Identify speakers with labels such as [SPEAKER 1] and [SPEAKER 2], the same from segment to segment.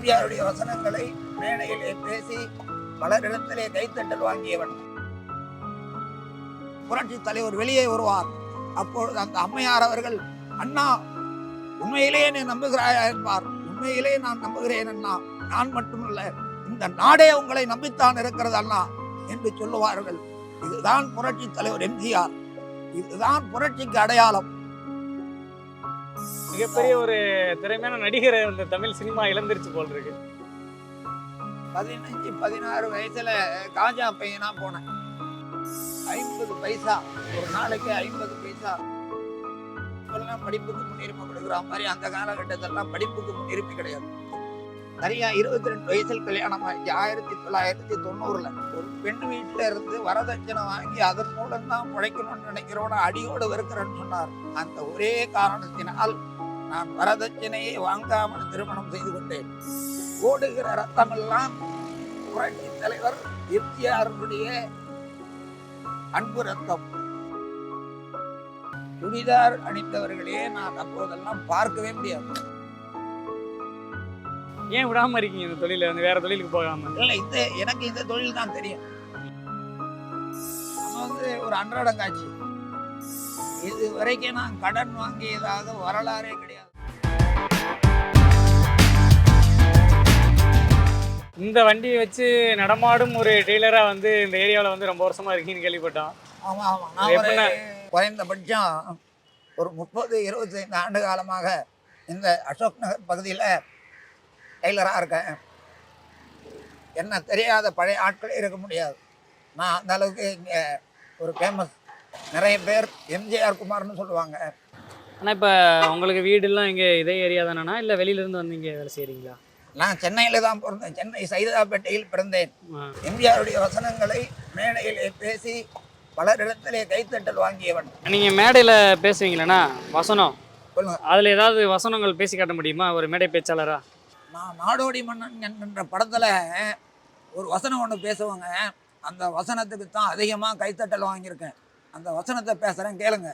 [SPEAKER 1] எம்ஜிஆருடைய வசனங்களை மேடையிலே பேசி பலரிடத்திலே கைத்தட்டல் வாங்கியவன். புரட்சி தலைவர் வெளியே வருவார். அப்பொழுது அந்த அம்மையார் அவர்கள் அண்ணா உண்மையிலேயே நீ நம்புகிறாயா? என்பார். உண்மையிலே நான் நம்புகிறேன் அண்ணா. நான் மட்டுமல்ல இந்த நாடே உங்களை நம்பித்தான் இருக்கிறது அண்ணா என்று சொல்லுவார்கள். இதுதான் புரட்சி தலைவர் எம்ஜிஆர். இதுதான் புரட்சிக்கு அடையாளம்.
[SPEAKER 2] மிகப்பெரிய ஒரு திறமையான நடிகரை இந்த தமிழ் சினிமா இழந்துருச்சு போல் இருக்கு.
[SPEAKER 1] பதினஞ்சு பதினாறு வயசுல காஜா பையனா போனேன். ஐம்பது பைசா ஒரு நாளைக்கு ஐம்பது பைசா. இப்பெல்லாம் படிப்புக்கு முன்னுரிமை கொடுக்குற மாதிரி அந்த காலகட்டத்திலலாம் படிப்புக்கு முன்னுரிமை கிடையாது. சரியா இருபத்தி ரெண்டு வயசில் கல்யாணம் ஆயிடுச்சு ஆயிரத்தி தொள்ளாயிரத்தி தொண்ணூறுல ஒரு பெண் வீட்டுல இருந்து வரதட்சணை வாங்கி அதன் மூலம் தான் பிழைக்கணும்னு நினைக்கிறவன அடியோடு இருக்கிறேன்னு சொன்னார். அந்த ஒரே காரணத்தினால் நான் வரதட்சணையை வாங்காமல் திருமணம் செய்து கொண்டேன். ஓடுகிற ரத்தமெல்லாம் புரட்சி தலைவர் எம்ஜிஆருடைய அன்பு ரத்தம். சுடிதார் அணிந்தவர்களே நான் அப்போதெல்லாம் பார்க்கவே முடியாது.
[SPEAKER 2] ஏன் விடாம இருக்கீங்க இந்த தொழில? வந்து வேற தொழிலுக்கு போகாம.
[SPEAKER 1] இல்லை இந்த எனக்கு இந்த தொழில் தான் தெரியும். நம்ம வந்து ஒரு அன்றாடம் காட்சி. இது வரைக்கும் நான் கடன் வாங்கியதாக வரலாறே கிடையாது.
[SPEAKER 2] இந்த வண்டியை வச்சு நடமாடும் ஒரு டெய்லரா வந்து இந்த ஏரியாவில் வந்து ரொம்ப வருஷமா இருக்கீங்கன்னு கேள்விப்பட்டோம்.
[SPEAKER 1] ஆமா ஆமா. நான் ஒரு? குறைந்தபட்சம் ஒரு முப்பது இருபத்தைந்து ஆண்டு காலமாக இந்த அசோக் நகர் பகுதியில் டெய்லராக இருக்கேன். என்ன தெரியாத பழைய ஆட்கள் இருக்க முடியாது. நான் அந்த அளவுக்கு இங்கே ஒரு ஃபேமஸ் நிறைய பேர் எம்ஜிஆர் குமார்னு சொல்லுவாங்க.
[SPEAKER 2] ஆனால் இப்போ உங்களுக்கு வீடுலாம் இங்கே இதே ஏரியா தானேண்ணா? இல்லை வெளியிலேருந்து வந்து இங்கே வேலை செய்கிறீங்களா
[SPEAKER 1] நான் சென்னையில் தான் பிறந்தேன். சென்னை சைதாப்பேட்டையில் பிறந்தேன். எம்ஜிஆருடைய வசனங்களை மேடையிலே பேசி பலரிடத்திலே கைத்தட்டல் வாங்கியவன்.
[SPEAKER 2] நீங்கள் மேடையில் பேசுவீங்களேண்ணா? வசனம். அதில் ஏதாவது வசனங்கள் பேசி காட்ட முடியுமா? ஒரு மேடை பேச்சாளரா?
[SPEAKER 1] நான் நாடோடி மன்னன் என்கின்ற படத்தில் ஒரு வசனம் ஒன்று பேசுவாங்க. அந்த வசனத்துக்கு தான் அதிகமாக கைத்தட்டல் வாங்கியிருக்கேன். அந்த வசனத்தை பேசுகிறேன் கேளுங்க.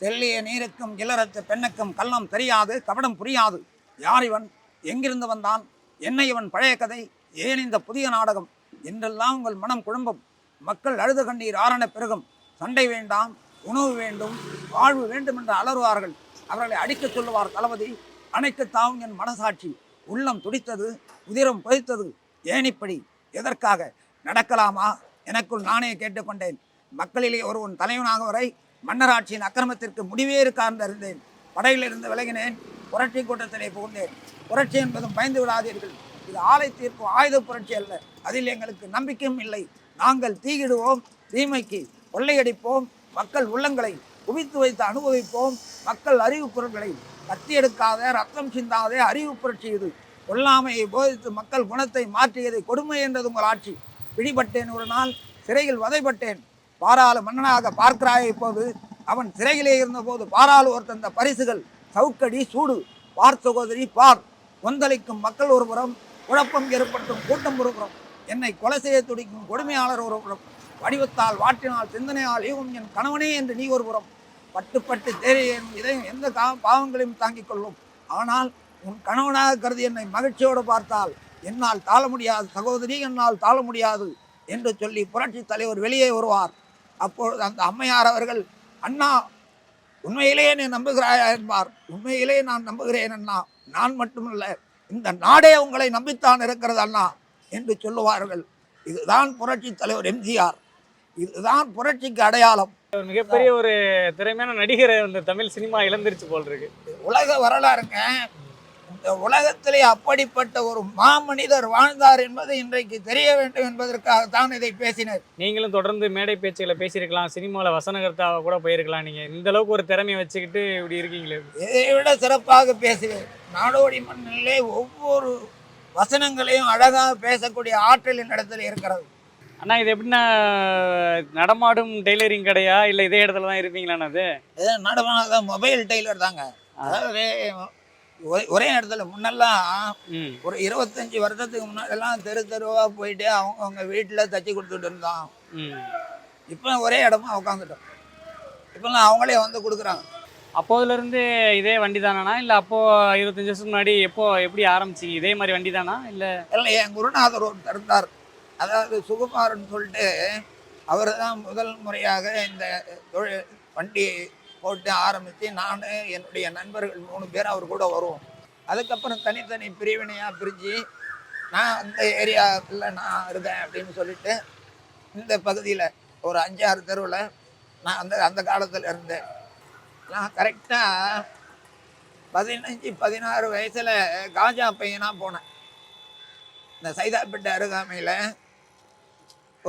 [SPEAKER 1] தெல்லிய நீருக்கும் இளரத்து பெண்ணுக்கும் கள்ளம் தெரியாது கபடம் புரியாது. யார் இவன்? எங்கிருந்து வந்தான்? என்ன இவன் பழைய கதை? ஏன் இந்த புதிய நாடகம்? என்றெல்லாம் உங்கள் மனம் குழம்பும். மக்கள் அழுது கண்ணீர் ஆரண பெருகும் சண்டை வேண்டாம் உணவு வேண்டும் வாழ்வு வேண்டும் என்று அலறுவார்கள். அவர்களை அடிக்கச் சொல்லுவார் தளபதி. அணைக்கு தாவும் என் மனசாட்சி. உள்ளம் துடித்தது உதிரம் பொதித்தது ஏன் இப்படி? எதற்காக? நடக்கலாமா? எனக்குள் நானே கேட்டுக்கொண்டேன். மக்களிலே ஒருவன் தலைவனாக வரை மன்னராட்சியின் அக்கிரமத்திற்கு முடிவே இருக்கார்ந்து இருந்தேன் படையிலிருந்து விலகினேன். புரட்சி கூட்டத்திலே புகுந்தேன். புரட்சி என்பதும் பயந்து விடாதீர்கள். இது ஆலை தீர்க்கும் ஆயுத புரட்சி அல்ல. அதில் எங்களுக்கு நம்பிக்கையும் இல்லை. நாங்கள் தீயிடுவோம் தீமைக்கு கொள்ளையடிப்போம் மக்கள் உள்ளங்களை குவித்து வைத்து அனுபவிப்போம் மக்கள் அறிவு பொருட்களை கத்தி எடுக்காத ரத்தம் சிந்தாதே அறிவு புரட்சி இது. கொல்லாமையை போதித்து மக்கள் குணத்தை மாற்றியதை கொடுமை என்றது உங்கள் ஆட்சி. பிடிபட்டேன் ஒரு நாள் சிறையில் வதைப்பட்டேன். பாராளு மன்னனாக பார்க்கிறாய் இப்போது. அவன் சிறையிலே இருந்தபோது பாராளு ஒரு தந்த பரிசுகள் சவுக்கடி சூடு பார் சகோதரி பார். கொந்தளிக்கும் மக்கள் ஒருபுறம் குழப்பம் ஏற்படுத்தும் கூட்டம் ஒருபுறம் என்னை கொலை செய்ய துடிக்கும் கொடுமையாளர் ஒருபுறம் வடிவத்தால் வாட்டினால் சிந்தனையால் ஈவும் என் கணவனே என்று நீ ஒருபுறம் பட்டு பட்டு தேறி என் எந்த கா பாவங்களையும் தாங்கிக் கொள்ளும். ஆனால் உன் கணவனாக கருதி என்னை மகிழ்ச்சியோடு பார்த்தால் என்னால் தாழ முடியாது சகோதரி என்னால் தாழ முடியாது என்று சொல்லி புரட்சி தலைவர் வெளியே வருவார். அப்பொழுது அந்த அம்மையார் அவர்கள் அண்ணா உண்மையிலேயே நீ நம்புகிறாயா? என்பார். உண்மையிலே நான் நம்புகிறேன் அண்ணா. நான் மட்டுமல்ல இந்த நாடே உங்களை நம்பித்தான் இருக்கிறது அண்ணா என்று சொல்லுவார்கள். இதுதான் புரட்சி தலைவர் எம்ஜிஆர். இதுதான் புரட்சிக்கு அடையாளம்.
[SPEAKER 2] மிகப்பெரிய ஒரு திறமையான நடிகரை இந்த தமிழ் சினிமா இழந்துருச்சு போல் இருக்கு.
[SPEAKER 1] உலக வரலாறுங்க. உலகத்திலே அப்படிப்பட்ட ஒரு மாமனிதர் வாழ்ந்தார் என்பது இன்றைக்கு தெரிய வேண்டும் என்பதற்காகத்தான் இதை பேசினர்.
[SPEAKER 2] நீங்களும் தொடர்ந்து மேடை பேச்சுகளை பேசியிருக்கலாம் சினிமாவில் வசனகர்த்தாவை கூட போயிருக்கலாம். நீங்கள் இந்த அளவுக்கு ஒரு திறமையை வச்சுக்கிட்டு இப்படி இருக்கீங்களே.
[SPEAKER 1] இதை விட சிறப்பாக பேசுவேன். நாடோடி மண்ணிலே ஒவ்வொரு வசனங்களையும் அழகாக பேசக்கூடிய ஆற்றல் என்னிடத்தில் இருக்கிறது.
[SPEAKER 2] அண்ணா இது எப்படின்னா நடமாடும் டெய்லரிங் கடையா? இல்லை இதே இடத்துல தான் இருப்பீங்களாண்ணா அது?
[SPEAKER 1] நடுவான மொபைல் டெய்லர் தாங்க. அதாவது ஒரே- ஒரே இடத்துல முன்னெல்லாம் ஒரு இருபத்தஞ்சி வருஷத்துக்கு முன்னாடிலாம் தெரு தெருவாக போயிட்டு அவங்க அவங்க வீட்டில் தச்சு கொடுத்துட்டு இருந்தோம் இப்போ ஒரே இடமா உட்காந்துட்டோம் இப்போல்லாம் அவங்களே வந்து கொடுக்குறாங்க.
[SPEAKER 2] அப்போதுலேருந்து இதே வண்டி தானா இல்லை அப்போ இருபத்தஞ்சு வருஷத்துக்கு முன்னாடி எப்போ எப்படி ஆரம்பிச்சிங்க? இதே மாதிரி வண்டி தானா இல்லை?
[SPEAKER 1] இல்லை என் குருநாதர் ஒருத்தர் இருந்தார். அதாவது சுகுமாரன் சொல்லிட்டு அவர் தான் முதல் முறையாக இந்த தொழில் வண்டி போட்டு ஆரம்பித்து நான் என்னுடைய நண்பர்கள் மூணு பேர் அவர் கூட வருவோம். அதுக்கப்புறம் தனித்தனி பிரிவினையாக பிரிஞ்சு நான் அந்த ஏரியாவில் நான் இருக்கேன் அப்படின்னு சொல்லிட்டு இந்த பகுதியில் ஒரு அஞ்சாறு தெருவில் நான் அந்த அந்த காலத்தில் இருந்தேன். நான் கரெக்டாக பதினஞ்சு பதினாறு வயசில் காஜா பையனாக போனேன். இந்த சைதாப்பேட்டை அருகாமையில்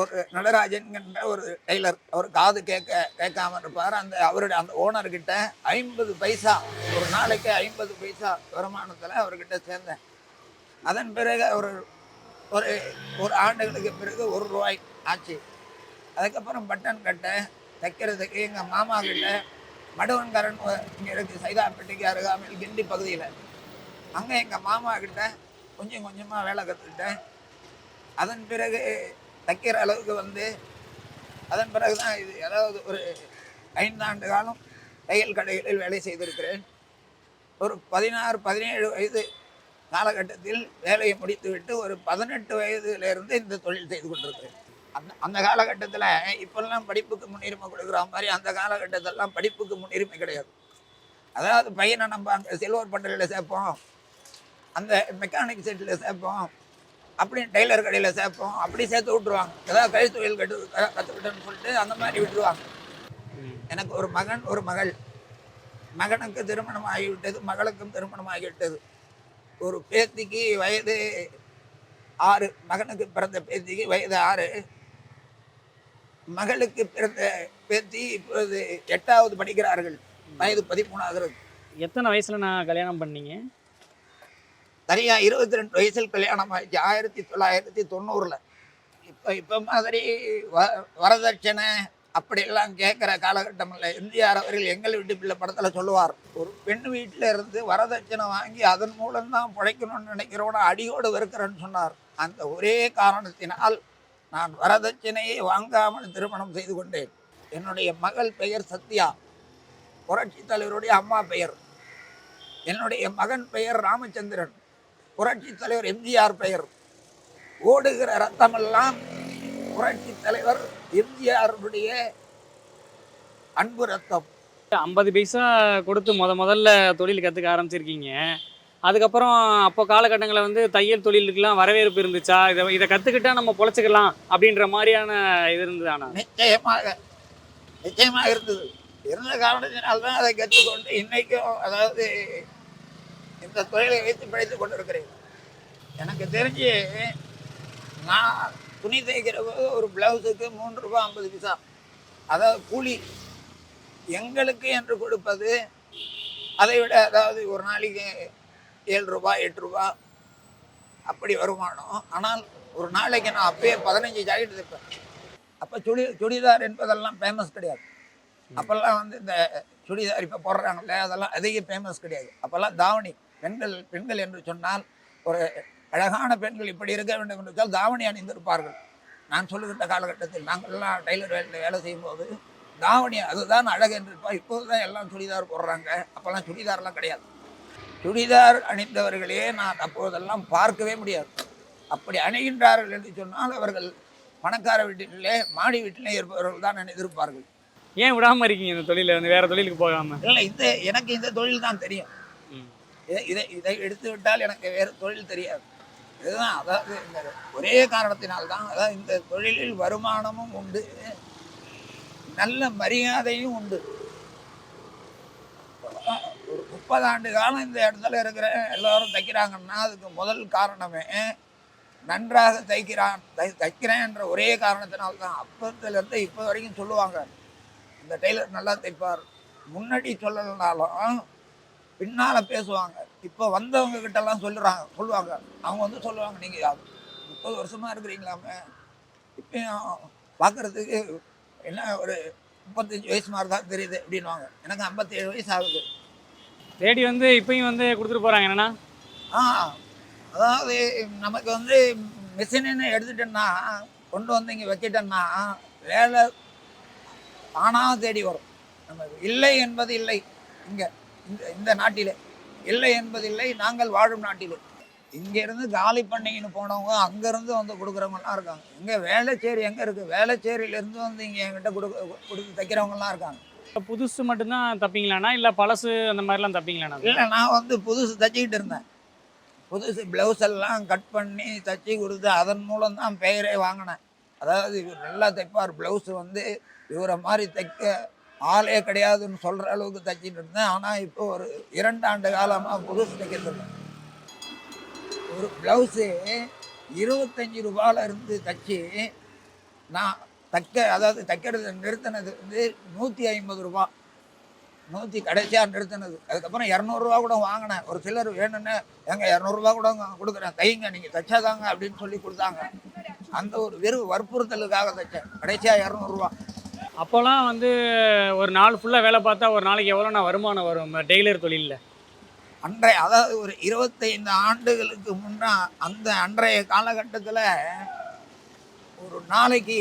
[SPEAKER 1] ஒரு நடராஜன்கின்ற ஒரு டெய்லர். அவர் காது கேட்க கேட்காம இருப்பார். அந்த அவருடைய அந்த ஓனர்கிட்ட ஐம்பது பைசா ஒரு நாளைக்கு ஐம்பது பைசா வருமானத்தில் அவர்கிட்ட சேர்ந்தேன். அதன் பிறகு ஒரு ஒரு ஒரு ஆண்டுகளுக்கு பிறகு ஒரு ரூபாய் ஆச்சு. அதுக்கப்புறம் பட்டன் கட்டை தைக்கிறதுக்கு எங்கள் மாமா கிட்ட மடுவன்காரன் இங்கே இருக்குது சைதாப்பேட்டைக்கு அருகாமையில் கிண்டி பகுதியில். அங்கே எங்கள் மாமா கிட்ட கொஞ்சம் கொஞ்சமாக வேலை கற்றுக்கிட்டேன் அதன் பிறகு தைக்கிற அளவுக்கு வந்து அதன் பிறகு தான் இது அதாவது ஒரு ஐந்தாண்டு காலம் தையல் கடைகளில் வேலை செய்திருக்கிறேன். ஒரு பதினாறு பதினேழு வயது காலகட்டத்தில் வேலையை முடித்துவிட்டு ஒரு பதினெட்டு வயதுலேருந்து இந்த தொழில் செய்து கொண்டிருக்கிறேன். அந்த அந்த காலகட்டத்தில் இப்போல்லாம் படிப்புக்கு முன்னுரிமை கொடுக்குற மாதிரி அந்த காலகட்டத்திலலாம் படிப்புக்கு முன்னுரிமை கிடையாது. அதாவது பையனை நம்ம அங்கே சில்வர் பண்டலில் சேர்ப்போம் அந்த மெக்கானிக் செட்டில் சேர்ப்போம் அப்படின்னு டெய்லர் கடையில் சேர்ப்போம். அப்படி சேர்த்து விட்ருவாங்க ஏதாவது கை தொழில் கட்டு கற்றுக்கிட்டேன்னு சொல்லிட்டு அந்த மாதிரி விட்டுருவாங்க. எனக்கு ஒரு மகன் ஒரு மகள். மகனுக்கு திருமணம் ஆகிவிட்டது மகளுக்கும் திருமணம் ஆகிவிட்டது. ஒரு பேத்திக்கு வயது ஆறு மகனுக்கு பிறந்த பேத்திக்கு வயது ஆறு. மகளுக்கு பிறந்த பேத்தி இப்போது எட்டாவது படிக்கிறார்கள். வயது பதிமூணாகிறது.
[SPEAKER 2] எத்தனை வயசில் நான் கல்யாணம் பண்ணீங்க?
[SPEAKER 1] தனியாக இருபத்தி ரெண்டு வயசில் கல்யாணம் ஆயிடுச்சு. ஆயிரத்தி தொள்ளாயிரத்தி தொண்ணூறில். இப்போ இப்போ மாதிரி வ வரதட்சணை அப்படியெல்லாம் கேட்குற காலகட்டம் இல்லை எம்ஜிஆர் அவர்கள் எங்கள் வீட்டு பிள்ளை படத்தில் சொல்லுவார். ஒரு பெண் வீட்டில் இருந்து வரதட்சணை வாங்கி அதன் மூலம்தான் பிழைக்கணும்னு நினைக்கிறவன அடியோடு வெறுக்கிறேன்னு சொன்னார். அந்த ஒரே காரணத்தினால் நான் வரதட்சணையை வாங்காமல் திருமணம் செய்து கொண்டேன். என்னுடைய மகள் பெயர் சத்யா. புரட்சி தலைவருடைய அம்மா பெயர். என்னுடைய மகன் பெயர் ராமச்சந்திரன். புரட்சி தலைவர் எம்ஜிஆர் பெயர். ஓடுகிற ரத்தமெல்லாம் புரட்சி தலைவர் எம்ஜிஆருடைய அன்பு ரத்தம்.
[SPEAKER 2] ஐம்பது பைசா கொடுத்து முத முதல்ல தொழில் கற்றுக்க ஆரம்பிச்சிருக்கீங்க. அதுக்கப்புறம் அப்போ காலகட்டங்களில் வந்து தையல் தொழிலுக்கெல்லாம் வரவேற்பு இருந்துச்சா? இதை இதை கற்றுக்கிட்டா நம்ம பொழைச்சிக்கலாம் அப்படின்ற மாதிரியான இது இருந்ததானா
[SPEAKER 1] நிச்சயமாக. நிச்சயமாக இருந்தது. இருந்த காரணத்தினால்தான் அதை கற்றுக்கொண்டு இன்னைக்கும் அதாவது இந்த தொழிலை வைத்து பிழைத்து கொண்டிருக்கிறேன். எனக்கு தெரிஞ்சு நான் துணி தைக்கிற போது ஒரு பிளவுஸுக்கு மூன்று ரூபா ஐம்பது பைசா. அதாவது கூலி எங்களுக்கு என்று கொடுப்பது அதை விட அதாவது ஒரு நாளைக்கு ஏழு ரூபாய் எட்டு ரூபா அப்படி வருமானம். ஆனால் ஒரு நாளைக்கு நான் அப்பயே பதினஞ்சு ஜாக்கெட் தைப்பேன் அப்போ சுடி சுடிதார் என்பதெல்லாம் ஃபேமஸ் கிடையாது. அப்போல்லாம் வந்து இந்த சுடிதார் இப்போ போடுறாங்கல்ல அதெல்லாம் அதிக ஃபேமஸ் கிடையாது. அப்போல்லாம் தாவணி. பெண்கள் பெண்கள் என்று சொன்னால் ஒரு அழகான பெண்கள் இப்படி இருக்க வேண்டும் என்று சொன்னால் தாவணி அணிந்திருப்பார்கள். நான் சொல்லுகின்ற காலகட்டத்தில் நாங்கள்லாம் டெய்லர் வேலையில் வேலை செய்யும்போது தாவணி அதுதான் அழகு என்று இருப்பார் இப்போது தான் எல்லாம் சுடிதார் போடுறாங்க. அப்போல்லாம் சுடிதார்லாம் கிடையாது. சுடிதார் அணிந்தவர்களே நான் அப்போதெல்லாம் பார்க்கவே முடியாது. அப்படி அணிகின்றார்கள் என்று சொன்னால் அவர்கள் பணக்கார வீட்டிலே மாடி வீட்டிலே இருப்பவர்கள் தான் அணிந்திருப்பார்கள்.
[SPEAKER 2] ஏன் விடாமல் இருக்கீங்க இந்த தொழிலை வந்து வேறு தொழிலுக்கு போகாமல்
[SPEAKER 1] இல்லை இந்த எனக்கு இந்த தொழில் தான் தெரியும். இதை இதை இதை எடுத்து விட்டால் எனக்கு வேறு தொழில் தெரியாது. இதுதான் அதாவது இந்த ஒரே காரணத்தினால்தான் அதாவது இந்த தொழிலில் வருமானமும் உண்டு. நல்ல மரியாதையும் உண்டு. ஒரு முப்பது ஆண்டு காலம் இந்த இடத்துல இருக்கிற எல்லாரும் தைக்கிறாங்கன்னா அதுக்கு முதல் காரணமே நன்றாக தைக்கிறான் தை தைக்கிறேன் என்ற ஒரே காரணத்தினால்தான். அப்பத்துலேருந்து இப்போ வரைக்கும் சொல்லுவாங்க இந்த டெய்லர் நல்லா தைப்பார். முன்னாடி சொல்லலைனாலும் பின்னால் பேசுவாங்க. இப்போ வந்தவங்க கிட்டலாம் சொல்லுறாங்க சொல்லுவாங்க. அவங்க வந்து சொல்லுவாங்க நீங்கள் முப்பது வருஷமாக இருக்கிறீங்களாமே. இப்பயும் பார்க்குறதுக்கு என்ன ஒரு முப்பத்தஞ்சு வயசு மாதிரி தான் தெரியுது அப்படின்வாங்க எனக்கு ஐம்பத்தேழு வயசு ஆகுது.
[SPEAKER 2] தேடி வந்து இப்பயும் வந்து கொடுத்துட்டு போகிறாங்க என்னன்னா?
[SPEAKER 1] ஆ அதாவது நமக்கு வந்து மிஷின்னு எடுத்துட்டேன்னா கொண்டு வந்து இங்கே வச்சிட்டேன்னா வேலை தானாக தேடி வரும். நம்ம இல்லை என்பது இல்லை. இங்கே இந்த இந்த நாட்டிலே. இல்லை என்பதில்லை நாங்கள் வாழும் நாட்டிலே. இங்கேருந்து காலி பண்ணைக்குன்னு போனவங்க அங்கேருந்து வந்து கொடுக்குறவங்கலாம் இருக்காங்க. இங்கே வேலைச்சேரி எங்கே இருக்குது வேலைச்சேரியிலேருந்து வந்து இங்கே என்கிட்ட கொடுக்க கொடுத்து தைக்கிறவங்கலாம் இருக்காங்க.
[SPEAKER 2] புதுசு மட்டும்தான் தப்பீங்களாண்ணா? இல்லை பழசு அந்த மாதிரிலாம் தப்பீங்களாண்ணா?
[SPEAKER 1] இல்லை நான் வந்து புதுசு தைச்சிக்கிட்டு இருந்தேன். புதுசு ப்ளவுஸ் எல்லாம் கட் பண்ணி தைச்சி கொடுத்து அதன் மூலம் தான் பெயரே வாங்கினேன். அதாவது இவர் நல்லா தைப்பார் ப்ளவுஸ் வந்து இவரை மாதிரி தைக்க ஆளே கிடையாதுன்னு சொல்கிற அளவுக்கு தைச்சிட்டு இருந்தேன். ஆனால் இப்போ ஒரு இரண்டு ஆண்டு காலமாக புதுசு தைக்கிறது ஒரு ப்ளவுஸு இருபத்தஞ்சி ரூபாயில இருந்து தைச்சி நான் தைக்க அதாவது தைக்கிறது நிறுத்தினது வந்து நூற்றி ஐம்பது ரூபா. நூற்றி கடைசியாக நிறுத்தினது. அதுக்கப்புறம் இரநூறுவா கூட வாங்கினேன். ஒரு சிலர் வேணும்னு எங்க இரநூறுவா கூட கொடுக்குறேன். தைங்க நீங்கள் தைச்சாதாங்க அப்படின்னு சொல்லி கொடுத்தாங்க. அந்த ஒரு வெறும் வற்புறுத்தலுக்காக தைச்சேன். கடைசியாக இரநூறுவா
[SPEAKER 2] அப்போல்லாம் வந்து ஒரு நாள் ஃபுல்லாக வேலை பார்த்தா ஒரு நாளைக்கு எவ்வளோண்ணா வருமானம் வரும்? டெய்லர் தொழிலில்.
[SPEAKER 1] அன்றைய அதாவது ஒரு இருபத்தைந்து ஆண்டுகளுக்கு முன்னா அந்த அன்றைய காலகட்டத்தில் ஒரு நாளைக்கு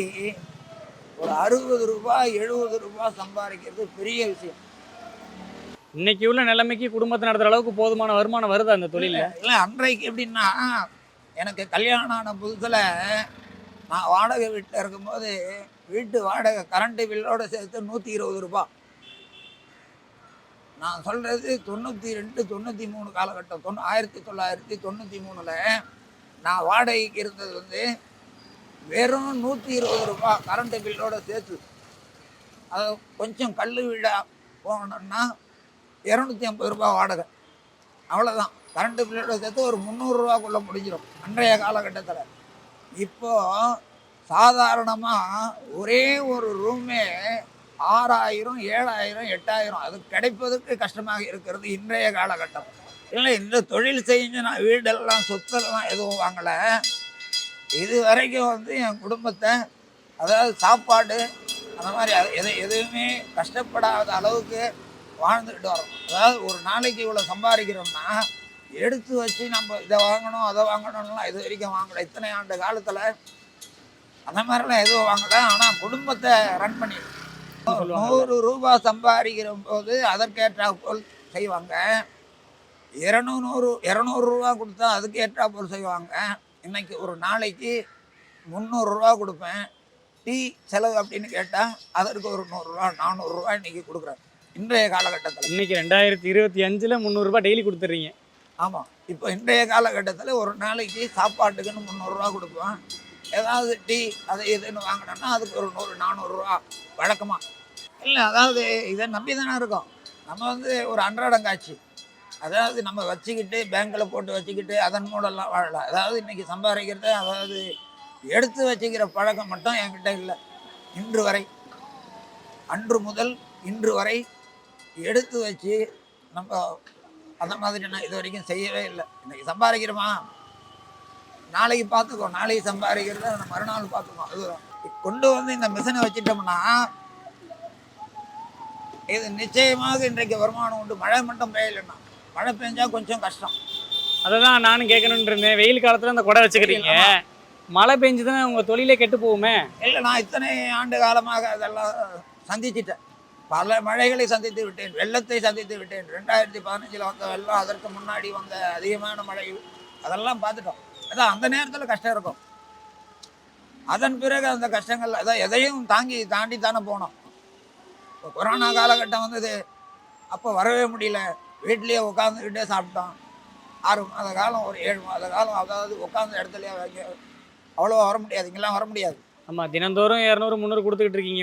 [SPEAKER 1] ஒரு அறுபது ரூபாய் எழுபது ரூபாய் சம்பாதிக்கிறது பெரிய விஷயம்.
[SPEAKER 2] இன்னைக்கு உள்ள நிலைமைக்கு குடும்பத்தை நடத்துகிற அளவுக்கு போதுமான வருமானம் வருதா அந்த தொழிலில்?
[SPEAKER 1] இல்லை அன்றைக்கு எப்படின்னா எனக்கு கல்யாணம் ஆன புதுசில் நான் வாடகை வீட்டில் இருக்கும்போது வீட்டு வாடகை கரண்ட்டு பில்லோடு சேர்த்து நூற்றி இருபது ரூபாய் நான் சொல்கிறது தொண்ணூற்றி ரெண்டு தொண்ணூற்றி மூணு காலகட்டம். தொண்ணூ ஆயிரத்தி தொள்ளாயிரத்தி தொண்ணூற்றி மூணில் நான் வாடகைக்கு இருந்தது வந்து வெறும் நூற்றி இருபது ரூபா கரண்ட்டு பில்லோடு சேர்த்து. அது கொஞ்சம் கல் வீடாக போகணுன்னா இரநூத்தி ஐம்பது ரூபாய் வாடகை. அவ்வளோதான் கரண்ட்டு பில்லோட சேர்த்து ஒரு முந்நூறுரூவாக்குள்ளே முடிஞ்சிடும் அன்றைய காலகட்டத்தில். இப்போ சாதாரணமாக ஒரே ஒரு ரூமே ஆறாயிரம் ஏழாயிரம் எட்டாயிரம் அது கிடைப்பதற்கு கஷ்டமாக இருக்கிறது இன்றைய காலகட்டம். இல்லை இந்த தொழில் செஞ்சு நான் வீடெல்லாம் சொத்தெல்லாம் எதுவும் வாங்கலை. இது வரைக்கும் வந்து என் குடும்பத்தை அதாவது சாப்பாடு அந்த மாதிரி அது எது எதுவுமே கஷ்டப்படாத அளவுக்கு வாழ்ந்துக்கிட்டு வரோம். அதாவது ஒரு நாளைக்கு இவ்வளோ சம்பாதிக்கிறோம்னா எடுத்து வச்சு நம்ம இதை வாங்கணும் அதை வாங்கணும்லாம் இது வரைக்கும் வாங்கலை. இத்தனை ஆண்டு காலத்தில் அந்த மாதிரிலாம் எதுவும் வாங்கலை. ஆனால் குடும்பத்தை ரன் பண்ணி. நூறு ரூபாய் சம்பாதிக்கிற போது அதற்கேற்றா போல் செய்வாங்க. இரநூறு இரநூறுவா கொடுத்தா அதுக்கு ஏற்றா போல் செய்வாங்க. இன்னைக்கு ஒரு நாளைக்கு முந்நூறுரூவா கொடுப்பேன். டீ செலவு அப்படின்னு கேட்டால் அதற்கு ஒரு நூறுரூவா நானூறுரூவா இன்னைக்கு கொடுக்குறேன். இன்றைய காலகட்டத்தில்.
[SPEAKER 2] இன்னைக்கு ரெண்டாயிரத்தி இருபத்தி அஞ்சில் முந்நூறுரூபா டெய்லி கொடுத்துட்றீங்க.
[SPEAKER 1] ஆமாம் இப்போ இன்றைய காலகட்டத்தில் ஒரு நாளைக்கு சாப்பாட்டுக்குன்னு முந்நூறுரூவா கொடுப்பேன் ஏதாவது டீ அதை இதுன்னு வாங்கினோன்னா அதுக்கு ஒரு நூறு நானூறுரூவா வழக்கமாக இல்லை அதாவது இதை நம்பி தானே இருக்கோம். நம்ம வந்து ஒரு அன்றாடம் காட்சி அதாவது நம்ம வச்சுக்கிட்டு பேங்க்கில் போட்டு வச்சுக்கிட்டு அதன் மூலம்லாம் வாழலாம். அதாவது இன்றைக்கி சம்பாதிக்கிறது அதாவது எடுத்து வச்சுக்கிற பழக்கம் மட்டும் என்கிட்ட இல்லை. இன்று வரை. அன்று முதல் இன்று வரை எடுத்து வச்சு நம்ம அந்த மாதிரி நான் இது வரைக்கும் செய்யவே இல்லை. இன்னைக்கு சம்பாதிக்கிறோமா? நாளைக்கு பார்த்துக்கோ நாளைக்கு சம்பாதிக்கிறத மறுநாள் பார்த்துக்கோ அதுதான் கொண்டு வந்து இந்த மிஷினை வச்சிட்டோம்னா இது நிச்சயமாக இன்றைக்கு வருமானம் உண்டு. மழை மட்டும் பெய்யலைன்னா மழை பெஞ்சா கொஞ்சம் கஷ்டம்.
[SPEAKER 2] அதை தான் நானும் கேட்கணுன்னு இருந்தேன். வெயில் காலத்தில் அந்த குடை வச்சுக்கிறீங்க. மழை பெஞ்சுதான் உங்கள் தொழிலே கெட்டு போகுமே?
[SPEAKER 1] இல்லை நான் இத்தனை ஆண்டு காலமாக அதெல்லாம் சந்திச்சிட்டேன். பல மழைகளை சந்தித்து விட்டேன் வெள்ளத்தை சந்தித்து விட்டேன். ரெண்டாயிரத்தி பதினஞ்சில் வந்த வெள்ளம் அதற்கு முன்னாடி வந்த அதிகமான மழை அதெல்லாம் பார்த்துட்டோம். அதான் அந்த நேரத்தில் கஷ்டம் இருக்கும். அதன் பிறகு அந்த கஷ்டங்கள் அதான் எதையும் தாங்கி தாண்டி தானே போனோம். இப்போ கொரோனா காலகட்டம் வந்தது. அப்போ வரவே முடியல. வீட்லேயே உட்காந்துக்கிட்டே சாப்பிட்டோம். ஆறு மாத காலம் ஒரு ஏழு மாத காலம் அதாவது உட்காந்த இடத்துலயே வைக்க அவ்வளோவா வர முடியாது. இங்கெல்லாம் வர முடியாது.
[SPEAKER 2] ஆமாம் தினந்தோறும் இரநூறு முந்நூறு கொடுத்துக்கிட்டு இருக்கீங்க.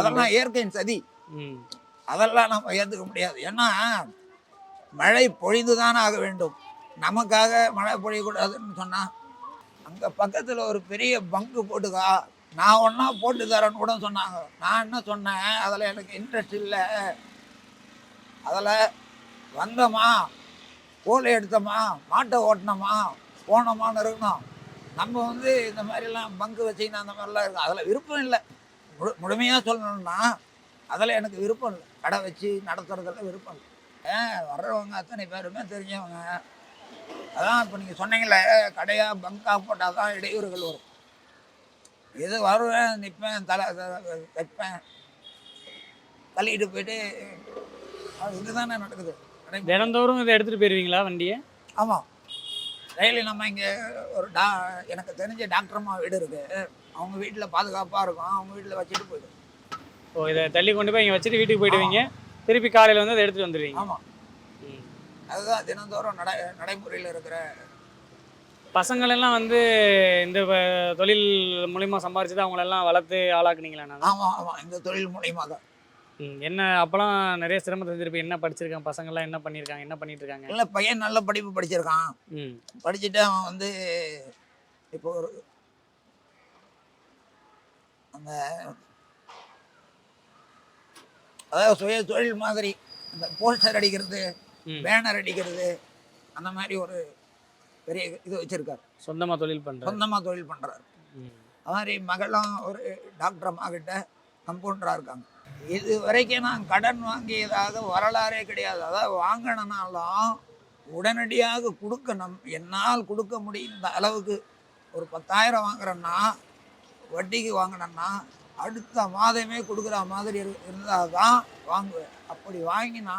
[SPEAKER 1] அதெல்லாம் இயற்கையின் சதி. அதெல்லாம் நம்ம ஏற்றுக்க முடியாது. ஏன்னா மழை பொழிந்து ஆக வேண்டும். நமக்காக மழை பொழியக்கூடாதுன்னு சொன்னால் அங்கே பக்கத்தில் ஒரு பெரிய பங்கு போட்டுக்கா நான் ஒன்றா போட்டு தரேன்னு கூட சொன்னாங்க. நான் என்ன சொன்னேன்? அதில் எனக்கு இன்ட்ரெஸ்ட் இல்லை. அதில் வந்தோமா கோலை எடுத்தோமா மாட்டை ஓட்டினோமா போனோமான்னு இருக்கணும். நம்ம வந்து இந்த மாதிரிலாம் பங்கு வச்சுக்கின்னு அந்த மாதிரிலாம் இருக்கும் அதில் விருப்பம் இல்லை. முழு முழுமையாக சொல்லணும்னா அதில் எனக்கு விருப்பம் இல்லை. கடை வச்சு நடத்துறதுல விருப்பம் இல்லை. ஏன்? வர்றவங்க அத்தனை பேருமே தெரிஞ்சவங்க. அதான் இப்போ நீங்கள் சொன்னீங்களே கடையாக பங்காக போட்டால் தான் இடையூறுகள் வரும். இது வருவேன் நிற்பேன் தலை தைப்பேன் தள்ளிட்டு போயிட்டு அது இதுதானே நடக்குது.
[SPEAKER 2] தினந்தோறும் இதை எடுத்துகிட்டு போயிருவீங்களா வண்டியை?
[SPEAKER 1] ஆமாம் டெய்லி நம்ம இங்கே ஒரு டா எனக்கு தெரிஞ்ச டாக்டர் அம்மா வீடு இருக்கு. அவங்க வீட்டில் பாதுகாப்பாக இருக்கும். அவங்க வீட்டில் வச்சுட்டு போயிடும்.
[SPEAKER 2] ஓ இதை தள்ளி கொண்டு போய் இங்கே வச்சுட்டு வீட்டுக்கு போயிடுவீங்க. திருப்பி காலையில் வந்து அதை எடுத்துகிட்டு வந்துடுவீங்க
[SPEAKER 1] ஆமாம். அதுதான் தினந்தோறும் நடை நடைமுறையில் இருக்கிற
[SPEAKER 2] பசங்களெல்லாம் வந்து இந்த வ- தொழில் மூலிமா சம்பாரிச்சு தான் அவங்களெல்லாம் வளர்த்து ஆளாக்குனீங்களா நான்
[SPEAKER 1] ஆமாம் ஆமாம் இந்த தொழில் மூலியமாக தான்
[SPEAKER 2] என்ன அப்போலாம் நிறைய சிரமத்தை செஞ்சிருப்பேன் என்ன படிச்சிருக்காங்க? பசங்கள்லாம் என்ன பண்ணியிருக்காங்க? என்ன பண்ணிட்டு இருக்காங்க
[SPEAKER 1] இல்லை பையன் நல்ல படிப்பு படிச்சிருக்கான்.
[SPEAKER 2] ம்.
[SPEAKER 1] படிச்சுட்டு அவன் வந்து இப்போ ஒரு அந்த அதாவது சுய தொழில் மாதிரி அந்த போஸ்டர் அடிக்கிறது. பேனர் அடிக்கிறது அந்த மாதிரி ஒரு பெரிய இது வச்சிருக்காரு.
[SPEAKER 2] சொந்தமாக தொழில் பண்ணுறேன்
[SPEAKER 1] சொந்தமாக தொழில் பண்ணுறாரு அது மாதிரி மகளும் ஒரு டாக்டர் அம்மா கிட்ட கம்பவுண்டராக இருக்காங்க. இது வரைக்கும் நான் கடன் வாங்கியதாக வரலாறே கிடையாது. அதாவது வாங்கினாலும் உடனடியாக கொடுக்க நம் என்னால் கொடுக்க முடிந்த அளவுக்கு ஒரு பத்தாயிரம் வாங்குறேன்னா வட்டிக்கு வாங்கினேன்னா அடுத்த மாதமே கொடுக்குற மாதிரி இரு இருந்தால் தான் வாங்குவேன். அப்படி வாங்கினா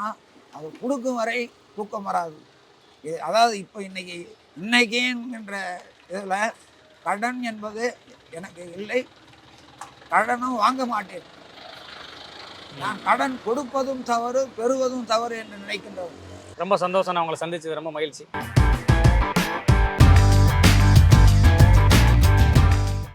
[SPEAKER 1] அது கொடுக்கும் வரை தூக்கம் வராது. இது அதாவது இப்போ இன்னைக்கு இன்னைக்குன்ற இதில் கடன் என்பது எனக்கு இல்லை. கடனும் வாங்க மாட்டேன். நான் கடன் கொடுப்பதும் தவறு பெறுவதும் தவறு என்று நினைக்கின்றோம்.
[SPEAKER 2] ரொம்ப சந்தோஷம். நான் உங்களை சந்திச்சது ரொம்ப மகிழ்ச்சி.